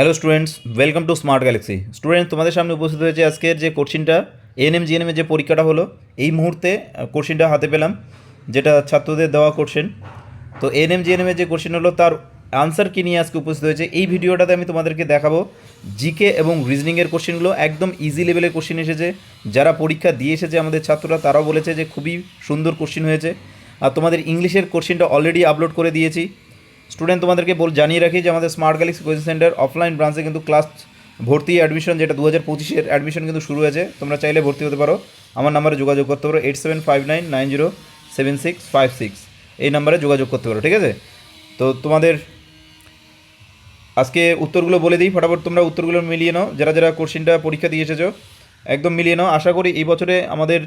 Hello students welcome to smart galaxy student তোমাদের সামনে উপস্থিত হয়েছে আজকের যে কোশ্চিনটা এএনএম জিএনএমের যে পরীক্ষাটা হলো, এই মুহূর্তে কোশ্চিনটা হাতে পেলাম, যেটা ছাত্রদের দেওয়া কোশ্চেন। তো এএনএম জিএনএমের যে কোশ্চেন হলো, তার আনসার কি নিয়ে আজকে উপস্থিত হয়েছে, এই ভিডিওটাতে আমি তোমাদেরকে দেখাবো। জিকে এবং রিজনিংয়ের কোশ্চেনগুলো একদম ইজি লেভেলের কোশ্চেন এসেছে। যারা পরীক্ষা দিয়ে এসেছে আমাদের ছাত্ররা, তারাও বলেছে যে খুবই সুন্দর কোশ্চেন হয়েছে। আর তোমাদের ইংলিশের কোশ্চেনটা অলরেডি আপলোড করে দিয়েছি। স্টুডেন্ট তোমাদেরকে বল জানিয়ে রাখি যে আমাদের smart galaxy coaching centre offline ব্রাঞ্চে কিন্তু ক্লাস ভর্তি অ্যাডমিশন যেটা দু হাজার পঁচিশের অ্যাডমিশন কিন্তু শুরু হয়েছে। তোমরা চাইলে ভর্তি হতে পারো। আমার নাম্বারে যোগাযোগ করতে পারো eight seven five nine nine zero seven six five six এই নাম্বারে যোগাযোগ করতে পারো, ঠিক আছে? তো তোমাদের আজকে উত্তরগুলো বলে দিই। ফটাফট তোমরা উত্তরগুলো মিলিয়ে নাও। যারা যারা কোশ্চিনটা পরীক্ষা দিয়ে এসেছ, একদম মিলিয়ে নাও। আশা করি এই বছরে আমাদের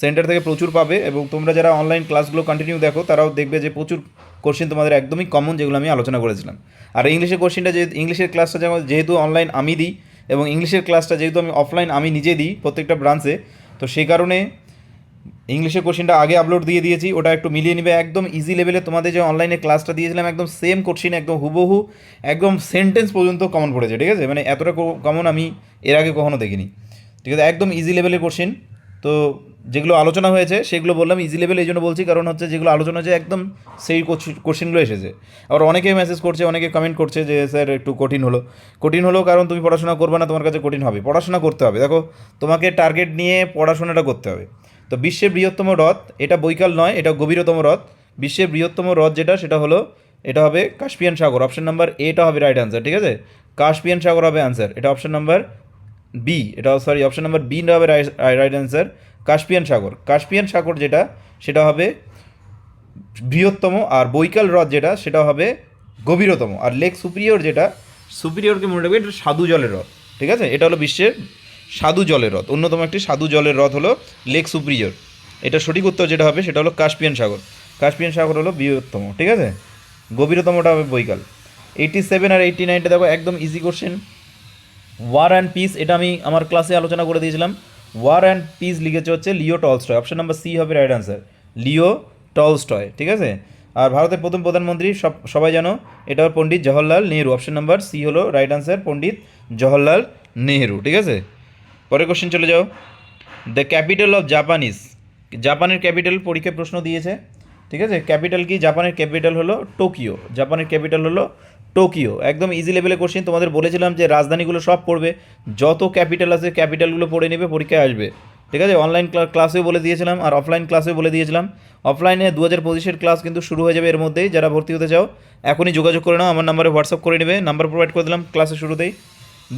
সেন্টার থেকে প্রচুর পাবে এবং তোমরা যারা অনলাইন ক্লাসগুলো কন্টিনিউ দেখো, তারাও দেখবে যে প্রচুর কোশ্চিন তোমাদের একদমই কমন যেগুলো আমি আলোচনা করেছিলাম। আর ইংলিশের কোশ্চিনটা যে ইংলিশের ক্লাসটা যেমন যেহেতু অনলাইন আমি দিই এবং ইংলিশের ক্লাসটা যেহেতু আমি অফলাইন আমি নিজে দিই প্রত্যেকটা ব্রাঞ্চে তো সেই কারণে ইংলিশের কোশ্চিনটা আগে আপলোড দিয়ে দিয়েছি, ওটা একটু মিলিয়ে নিবে। একদম ইজি লেভেলে তোমাদের যে অনলাইনে ক্লাসটা দিয়েছিলাম, একদম সেম কোশ্চিন একদম হুবহু, একদম সেন্টেন্স পর্যন্ত কমন পড়েছে, ঠিক আছে? মানে এতটা কমন আমি এর আগে কখনো দেখিনি। ঠিক আছে? একদম ইজি লেভেলের কোশ্চিন তো যেগুলো আলোচনা হয়েছে, সেগুলো বললাম ইজি লেভেল এই জন্য বলছি, কারণ হচ্ছে যেগুলো আলোচনা হয়েছে একদম সেই কোশ্চেনগুলো এসেছে। আবার অনেকেই মেসেজ করছে, অনেকে কমেন্ট করছে যে, স্যার, একটু কঠিন হলো। কঠিন হলো কারণ তুমি পড়াশোনা করবে না, তোমার কাছে কঠিন হবে। পড়াশোনা করতে হবে। দেখো, তোমাকে টার্গেট নিয়ে পড়াশোনাটা করতে হবে। তো বিশ্বের বৃহত্তম হ্রদ, এটা বৈকাল নয়, এটা গভীরতম হ্রদ। বিশ্বের বৃহত্তম হ্রদ যেটা, সেটা হলো, এটা হবে কাস্পিয়ান সাগর। অপশন নাম্বার এটা হবে রাইট অ্যান্সার ঠিক আছে? কাস্পিয়ান সাগর হবে অ্যান্সার এটা অপশন নাম্বার বি এটা সরি অপশন নাম্বার বি হবে রাইট অ্যান্সার কাস্পিয়ান সাগর কাস্পিয়ান সাগর যেটা, সেটা হবে বৃহত্তম আর বৈকাল হ্রদ যেটা, সেটা হবে গভীরতম। আর লেক সুপিরিয়র যেটা সুপিরিয়রকে মনে রাখবে, এটা সাধু জলের হ্রদ। ঠিক আছে? এটা হলো বিশ্বের সাধু জলের হ্রদ। অন্যতম একটি সাধু জলের হ্রদ হলো লেক সুপিরিয়র এটা সঠিক উত্তর যেটা হবে, সেটা হলো কাস্পিয়ান সাগর কাস্পিয়ান সাগর হলো বৃহত্তম, ঠিক আছে? গভীরতমটা হবে বৈকাল। এইটি সেভেন আর এইটি নাইনটা দেখো, একদম easy question war and peace এটা আমি আমার ক্লাসে আলোচনা করে দিয়েছিলাম। ওয়ার অ্যান্ড পিস লিখেছে হচ্ছে Leo Tolstoy. Option number C হবে রাইট অ্যান্সার লিও টলস্টয়, ঠিক আছে? আর ভারতের প্রথম প্রধানমন্ত্রী সব, সবাই জানো, এটা Pandit Jawaharlal Nehru. Option number C হলো রাইট অ্যান্সার পণ্ডিত জওহরলাল নেহরু, ঠিক আছে? পরের কোশ্চেন চলে যাও। দ্য ক্যাপিটাল অফ জাপানিজ জাপানের ক্যাপিটাল পরীক্ষায় প্রশ্ন দিয়েছে, ঠিক আছে? ক্যাপিটাল কি? জাপানের ক্যাপিটাল হলো টোকিও জাপানের ক্যাপিটাল হলো টোকিও, একদম ইজি লেভেলে কোশ্চেন তোমাদের বলেছিলাম যে রাজধানীগুলো সব পড়বে, যত ক্যাপিটাল আছে ক্যাপিটালগুলো পড়ে নেবে, পরীক্ষায় আসবে। ঠিক আছে? অনলাইন ক্লাসেও বলে দিয়েছিলাম আর অফলাইন ক্লাসেও বলে দিয়েছিলাম। অফলাইনে দু হাজার পঁচিশের ক্লাস কিন্তু শুরু হয়ে যাবে এর মধ্যেই, যারা ভর্তি হতে চাও, এখনই যোগাযোগ করে নাও। আমার নাম্বারে হোয়াটসঅ্যাপ করে নেবে নাম্বার প্রোভাইড করে দিলাম ক্লাসের শুরুতেই,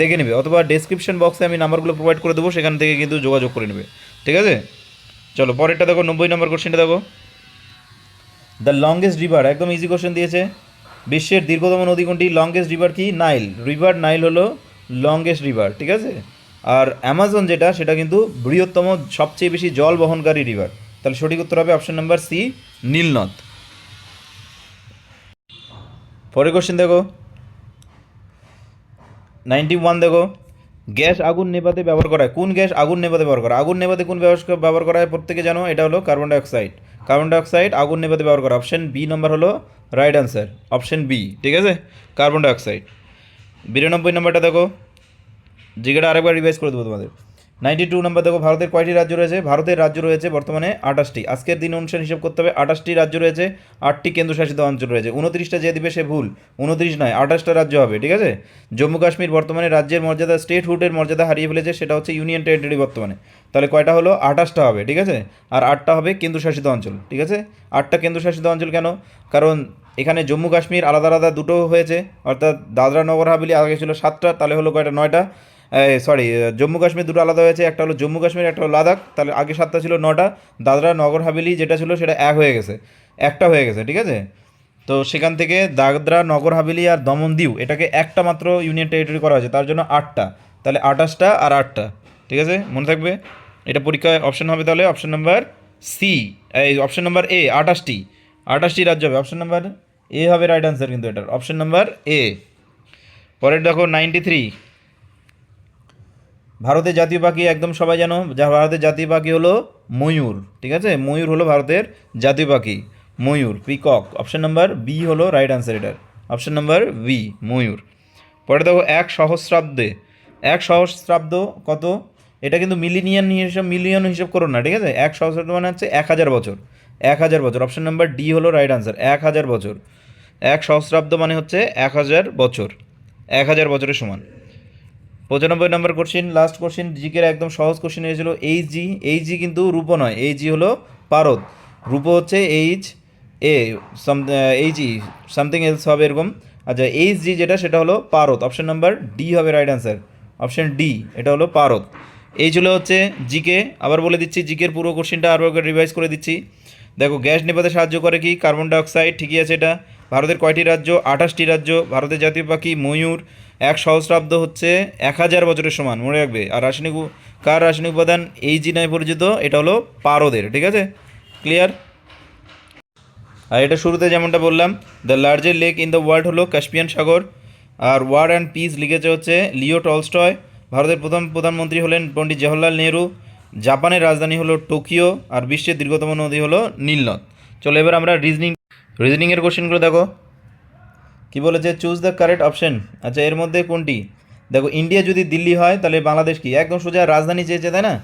দেখে নেবে। অথবা ডেসক্রিপশন বক্সে আমি নাম্বারগুলো প্রোভাইড করে দেবো, সেখান থেকে কিন্তু যোগাযোগ করে নেবে। ঠিক আছে? চলো, পরেরটা দেখো, নব্বই নম্বর কোশ্চেনটা দেখো। দ্য লংগেস্ট রিভার একদম ইজি কোশ্চেন দিয়েছে। বিশ্বের দীর্ঘতম নদী কোনটি লংগেস্ট রিভার কি? নাইল। রিভার নাইল হলো লংগেস্ট রিভার, ঠিক আছে? আর অ্যামাজন যেটা, সেটা কিন্তু বৃহত্তম, সবচেয়ে বেশি জল বহনকারী রিভার। তাহলে সঠিক উত্তর হবে অপশন নাম্বার সি, নীলনদ। পরের কোশ্চেন দেখো। নাইনটি ওয়ান দেখো। গ্যাস আগুন নেভাতে ব্যবহার করা হয়। কোন গ্যাস আগুন নেভাতে ব্যবহার করা আগুন নেভাতে কোন ব্যবহার ব্যবহার করা হয় প্রত্যেকে জানো? এটা হলো কার্বন ডাইঅক্সাইড কার্বন ডাইঅক্সাইড আগুন নেভাতে ব্যবহার করা অপশন বি নম্বর হলো রাইট আনসার অপশন বি ঠিক আছে? কার্বন ডাইঅক্সাইড বিরানব্বই নম্বরটা দেখো। জিজ্ঞাটা আরেকবার রিভাইজ করে দেবো তোমাদের। নাইনটি টু নম্বর দেখো, ভারতের কয়টি রাজ্য রয়েছে? ভারতের রাজ্য রয়েছে বর্তমানে আঠাশটি। আজকের দিন অনুসারে হিসাব করতে হবে, আঠাশটি রাজ্য রয়েছে, আটটি কেন্দ্রশাসিত অঞ্চল রয়েছে। উনত্রিশটা যে দিবে সে ভুল। উনত্রিশ নয়, আঠাশটা রাজ্য হবে, ঠিক আছে? জম্মু কাশ্মীর বর্তমানে রাজ্যের মর্যাদা স্টেটহুডের মর্যাদা হারিয়ে ফেলেছে, সেটা হচ্ছে ইউনিয়ন টেরিটরি বর্তমানে। তাহলে কয়টা হলো? আঠাশটা হবে, ঠিক আছে? আর আটটা হবে কেন্দ্রশাসিত অঞ্চল, ঠিক আছে? আটটা কেন্দ্রশাসিত অঞ্চল কেন? কারণ এখানে জম্মু কাশ্মীর আলাদা আলাদা দুটো হয়েছে, অর্থাৎ দাদরা নগর হাভেলি আগে ছিল সাতটা, তাহলে হলো কয়টা? নয়টা। সরি জম্মু কাশ্মীর দুটো আলাদা হয়েছে, একটা হলো জম্মু কাশ্মীর, একটা হলো লাদাখ, তাহলে আগে সাতটা ছিল নটা, দাদরা, নগর হাভেলি যেটা ছিল সেটা এক হয়ে গেছে, একটা হয়ে গেছে, ঠিক আছে? তো সেখান থেকে দাদরা, নগর হাভেলি আর দমন দিউ, এটাকে একটা মাত্র ইউনিয়ন টেরিটরি করা হয়েছে, তার জন্য আটটা, তাহলে আঠাশটা আর আটটা, ঠিক আছে? মনে থাকবে? এটা পরীক্ষায় অপশন হবে তাহলে অপশন নাম্বার সি এই অপশন নাম্বার এ আঠাশটি আঠাশটি রাজ্য হবে অপশন নাম্বার এ হবে রাইট আনসার কিন্তু এটার অপশন নাম্বার এ পরের দেখো নাইনটি থ্রি ভারতের জাতীয় পাখি একদম সবাই জানো, যা ভারতের জাতীয় পাখি হলো ময়ূর, ঠিক আছে? ময়ূর হলো ভারতের জাতীয় পাখি, ময়ূর পিকক অপশন নাম্বার বি হলো রাইট আনসার এটার অপশন নাম্বার বি ময়ূর। পরে দেখো এক সহস্রাব্দে, এক সহস্রাব্দ কত? এটা কিন্তু মিলিনিয়ান হিসাব, মিলিয়ন হিসাব করো না, ঠিক আছে? এক সহস্রাব্দ মানে হচ্ছে এক হাজার বছর, এক হাজার বছর অপশন নাম্বার ডি হলো রাইট আনসার এক হাজার বছর। এক সহস্রাব্দ মানে হচ্ছে এক হাজার বছর, এক হাজার বছরের সমান। পঁচানব্বই নম্বর কোশ্চিন লাস্ট কোশ্চিন জিকের একদম সহজ কোশ্চিন এসেছিল এইচ জি এইচ জি কিন্তু রূপ নয় এইচ জি হলো পারদ। রূপ হচ্ছে H A some H E something else হবে এরকম। আচ্ছা এইচ জি যেটা, সেটা হলো পারদ। অপশন নাম্বার ডি হবে রাইট অ্যান্সার অপশন ডি এটা হলো পারদ। এই ছিল হচ্ছে জিকে আবার বলে দিচ্ছি জিকের পুরো কোশ্চিনটা আরও রিভাইজ করে দিচ্ছি। দেখো, গ্যাস নেভাতে সাহায্য করে কি? কার্বন ডাইঅক্সাইড ঠিকই আছে এটা। ভারতের কয়টি রাজ্য? আঠাশটি রাজ্য। ভারতের জাতীয় পাখি ময়ূর এক সহস্রাব্দ হচ্ছে এক হাজার বছরের সমান। মনে রাখবে। আর রাসায়নিক কার রাসায়নিক উপাদান এই জি নামে পরিচিত? এটা হলো পারদের। ঠিক আছে? ক্লিয়ার আর এটা শুরুতে যেমনটা বললাম the largest lake in the world হলো কাস্পিয়ান সাগর। আর ওয়ার অ্যান্ড পিস লিখেছে হচ্ছে লিও টলস্টয়। ভারতের প্রথম প্রধানমন্ত্রী হলেন পণ্ডিত জওহরলাল নেহরু। জাপানের রাজধানী হলো টোকিও। আর বিশ্বের দীর্ঘতম নদী হলো নীলনদ। চলো এবার আমরা রিজনিং রিজনিংয়ের কোশ্চেনগুলো দেখো। কি বলেছে? চুজ দ্য কারেক্ট অপশন আচ্ছা এর মধ্যে কোনটি? দেখো ইন্ডিয়া যদি দিল্লি হয়, তাহলে বাংলাদেশ কি? একদম সোজা রাজধানী চেয়েছে, তাই না?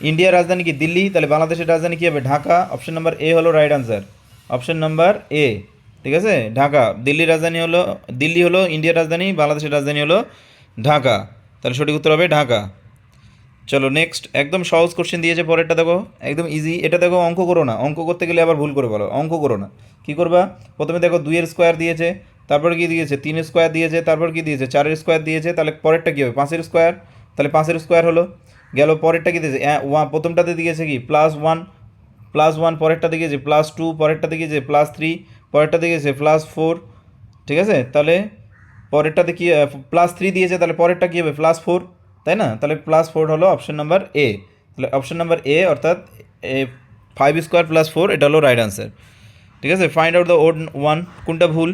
ইন্ডিয়ার রাজধানী কি? দিল্লি, তাহলে বাংলাদেশের রাজধানী কী হবে? ঢাকা। অপশন নাম্বার এ হলো right answer option number A ঠিক আছে? ঢাকা। দিল্লির রাজধানী হলো, দিল্লি হলো ইন্ডিয়ার রাজধানী, বাংলাদেশের রাজধানী হলো ঢাকা। তাহলে সঠিক উত্তর হবে ঢাকা। চলো নেক্সট একদম সহজ কোশ্চেন দিয়েছে, পরেরটা দেখো। একদম ইজি এটা দেখো, অঙ্ক করো না। অঙ্ক করতে গেলে আবার ভুল করে বলো। অঙ্ক করো না। কী করবা? প্রথমে দেখো দুইয়ের স্কোয়ার দিয়েছে, তারপর কি দিয়েছে? তিন স্কোয়ার দিয়েছে, তারপর কি দিয়েছে? চারের স্কোয়ার দিয়েছে, তাহলে পরেরটা কী হবে? পাঁচের স্কোয়ার তাহলে পাঁচের স্কোয়ার হলো। গেল, পরেরটা কী দিয়েছে? ওয়ান প্রথমটাতে দিয়েছে কি? প্লাস ওয়ান প্লাস ওয়ান পরেরটা দিয়েছে প্লাস টু পরেরটা দিয়েছে প্লাস থ্রি পরেরটা দিয়েছে প্লাস ফোর ঠিক আছে? তাহলে পরেরটাতে কি প্লাস থ্রি দিয়েছে, তাহলে পরেরটা কী হবে? প্লাস ফোর তাই না? তাহলে প্লাস ফোর হলো অপশন নাম্বার এ তাহলে অপশন নাম্বার এ অর্থাৎ A five square plus four এটা হলো রাইট আনসার ঠিক আছে? Find out the odd one কোনটা ভুল,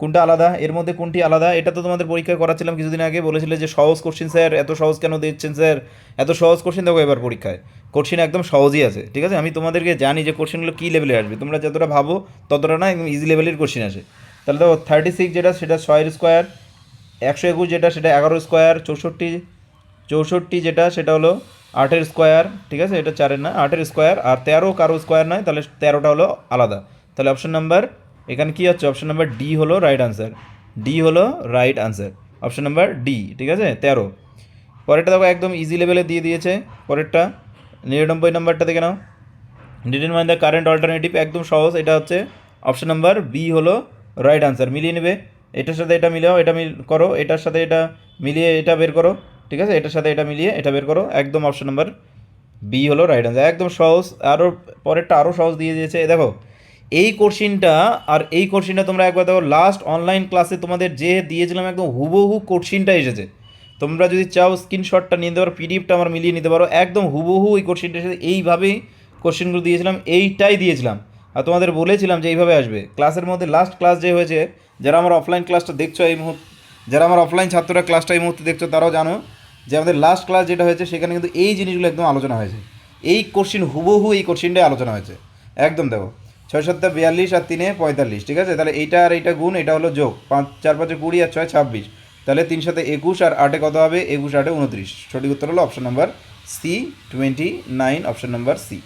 কোনটা আলাদা, এর মধ্যে কোনটি আলাদা, এটা তো তোমাদের পরীক্ষায় করাচ্ছিলাম কিছুদিন আগে, বলেছিলে যে সহজ কোশ্চিন স্যার এত সহজ কেন দিচ্ছেন স্যার এত সহজ কোশ্চিন দেখো এবার পরীক্ষায়। কোশ্চিন একদম সহজই আছে। ঠিক আছে? আমি তোমাদেরকে জানি যে কোশ্চেনগুলো কী লেভেলে আসবে। তোমরা যতটা ভাবো, ততটা না একদম ইজি লেভেলের কোশ্চিন আসে। তাহলে দেখো থার্টি সিক্স যেটা, সেটা ছয়ের স্কোয়ার একশো একুশ যেটা, সেটা এগারো স্কোয়ার চৌষট্টি চৌষট্টি যেটা, সেটা হলো আটের স্কোয়ার, ঠিক আছে? এটা চারের না, আটের স্কোয়ার, আর তেরো কারও স্কোয়ার নয়, তাহলে তেরোটা হলো আলাদা। তাহলে অপশন নাম্বার এখানে কী হচ্ছে অপশন নাম্বার ডি হলো রাইট আনসার ডি হলো right answer option number D ঠিক আছে? তেরো। পরেরটা দেখো, একদম ইজি লেভেলে দিয়ে দিয়েছে। পরেরটা, নিরানব্বই নাম্বারটা দেখে নাও। ডিটারমাইন দ্য কারেন্ট অল্টারনেটিভ একদম সহজ। এটা হচ্ছে অপশন নাম্বার বি হলো রাইট আনসার মিলিয়ে নেবে। এটার সাথে এটা মিলাও, এটা মিল করো, এটার সাথে এটা মিলিয়ে এটা বের করো। ঠিক আছে? এটার সাথে এটা মিলিয়ে এটা বের করো। একদম অপশন নাম্বার বি হলো রাইট আনসার একদম সহজ। আরও পরেরটা আরও সহজ দিয়ে দিয়েছে। দেখো, এই কোশ্চিনটা আর এই কোশ্চিনটা তোমরা একবার দেখো লাস্ট অনলাইন ক্লাসে তোমাদের যে দিয়েছিলাম একদম হুবহু কোশ্চিনটা এসেছে। তোমরা যদি চাও স্ক্রিনশটটা নিয়ে নিতে পারো পিডিএফটা আমার মিলিয়ে নিতে পারো, একদম হুবহু এই কোশ্চিনটা এসেছে। এইভাবেই কোশ্চেনগুলো দিয়েছিলাম, এইটাই দিয়েছিলাম। আর তোমাদের বলেছিলাম যে এইভাবে আসবে। ক্লাসের মধ্যে লাস্ট ক্লাস যে হয়েছে, যারা আমার অফলাইন ক্লাসটা দেখছ এই মুহূর্তে, যারা আমার অফলাইন ছাত্ররা ক্লাসটা এই মুহূর্তে দেখছ, তারাও জানো যে আমাদের লাস্ট ক্লাস যেটা হয়েছে, সেখানে কিন্তু এই জিনিসগুলো একদম আলোচনা হয়েছে। এই কোশ্চিন হুবহু এই কোশ্চিনটাই আলোচনা হয়েছে। একদম দেখো, ছয় সাতটা বিয়াল্লিশ আর তিনে পঁয়তাল্লিশ, ঠিক আছে? তাহলে এইটা আর এইটা গুণ, এটা হলো যোগ। পাঁচ, চার পাঁচে কুড়ি আর ছয় ছাব্বিশ। তাহলে তিন সাথে একুশ আর আটে কত হবে? একুশ, আটে উনত্রিশ। সঠিক উত্তর হলো option number C twenty nine option number C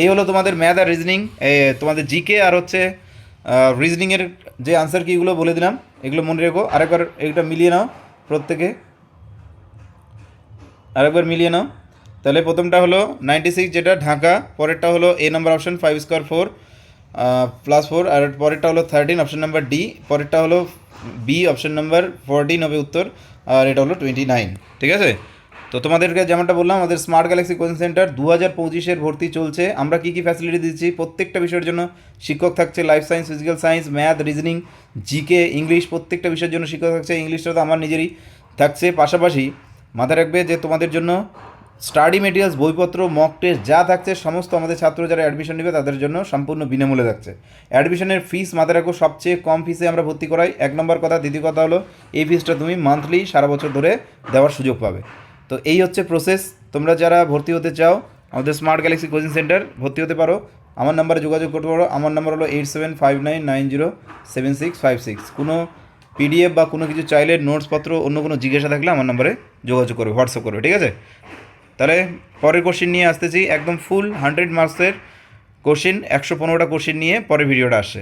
এই হলো তোমাদের ম্যাথ আর রিজনিং তোমাদের জিকে আর হচ্ছে রিজনিংয়ের যে আনসার কিগুলো বলে দিলাম। এগুলো মনে রেখো। আরেকবার এটা মিলিয়ে নাও প্রত্যেকে। আরেকবার মিলিয়ে নাও। তাহলে প্রথমটা হলো নাইনটি সিক্স যেটা ঢাকা, পরেরটা হলো A number option five square four plus four আর পরেরটা হলো থার্টিন অপশন নাম্বার ডি পরেরটা হলো বি অপশন নাম্বার ফোরটিন হবে উত্তর, আর এটা হলো টোয়েন্টি নাইন ঠিক আছে? তো তোমাদেরকে যেমনটা বললাম, আমাদের স্মার্ট গ্যালাক্সি কোচিং সেন্টার দু হাজার পঁচিশের ভর্তি চলছে। আমরা কী কী ফ্যাসিলিটি দিচ্ছি? প্রত্যেকটা বিষয়ের জন্য শিক্ষক থাকছে life science physical science math reasoning GK English প্রত্যেকটা বিষয়ের জন্য শিক্ষক থাকছে। ইংলিশটা তো আমার নিজেরই থাকছে। পাশাপাশি মাথায় রাখবে যে তোমাদের জন্য স্টাডি মেটেরিয়ালস, বইপত্র মক টেস্ট যা থাকছে, সমস্ত আমাদের ছাত্র যারা অ্যাডমিশন নেবে তাদের জন্য সম্পূর্ণ বিনামূল্যে থাকছে। অ্যাডমিশনের ফিস মাথায় রাখো, সবচেয়ে কম ফিসে আমরা ভর্তি করাই। এক নম্বর কথা, দ্বিতীয় কথা হলো, এই ফিসটা তুমি মান্থলি সারা বছর ধরে দেওয়ার সুযোগ পাবে। তো এই হচ্ছে প্রসেস তোমরা যারা ভর্তি হতে চাও, আমাদের স্মার্ট গ্যালাক্সি কোচিং সেন্টার ভর্তি হতে পারো। আমার নাম্বারে যোগাযোগ করতে পারো। আমার নাম্বার হলো eight seven five nine nine zero seven six five six কোনো পিডিএফ বা কোনো কিছু চাইলে নোটসপত্র অন্য কোনো জিজ্ঞাসা থাকলে আমার নম্বরে যোগাযোগ করবে হোয়াটসঅ্যাপ করবে, ঠিক আছে? তাহলে পরের কোশ্চিন নিয়ে আসতেছি, একদম ফুল হান্ড্রেড মার্কসের কোশ্চিন একশো পনেরোটা কোশ্চেন নিয়ে পরের ভিডিওটা আসছে।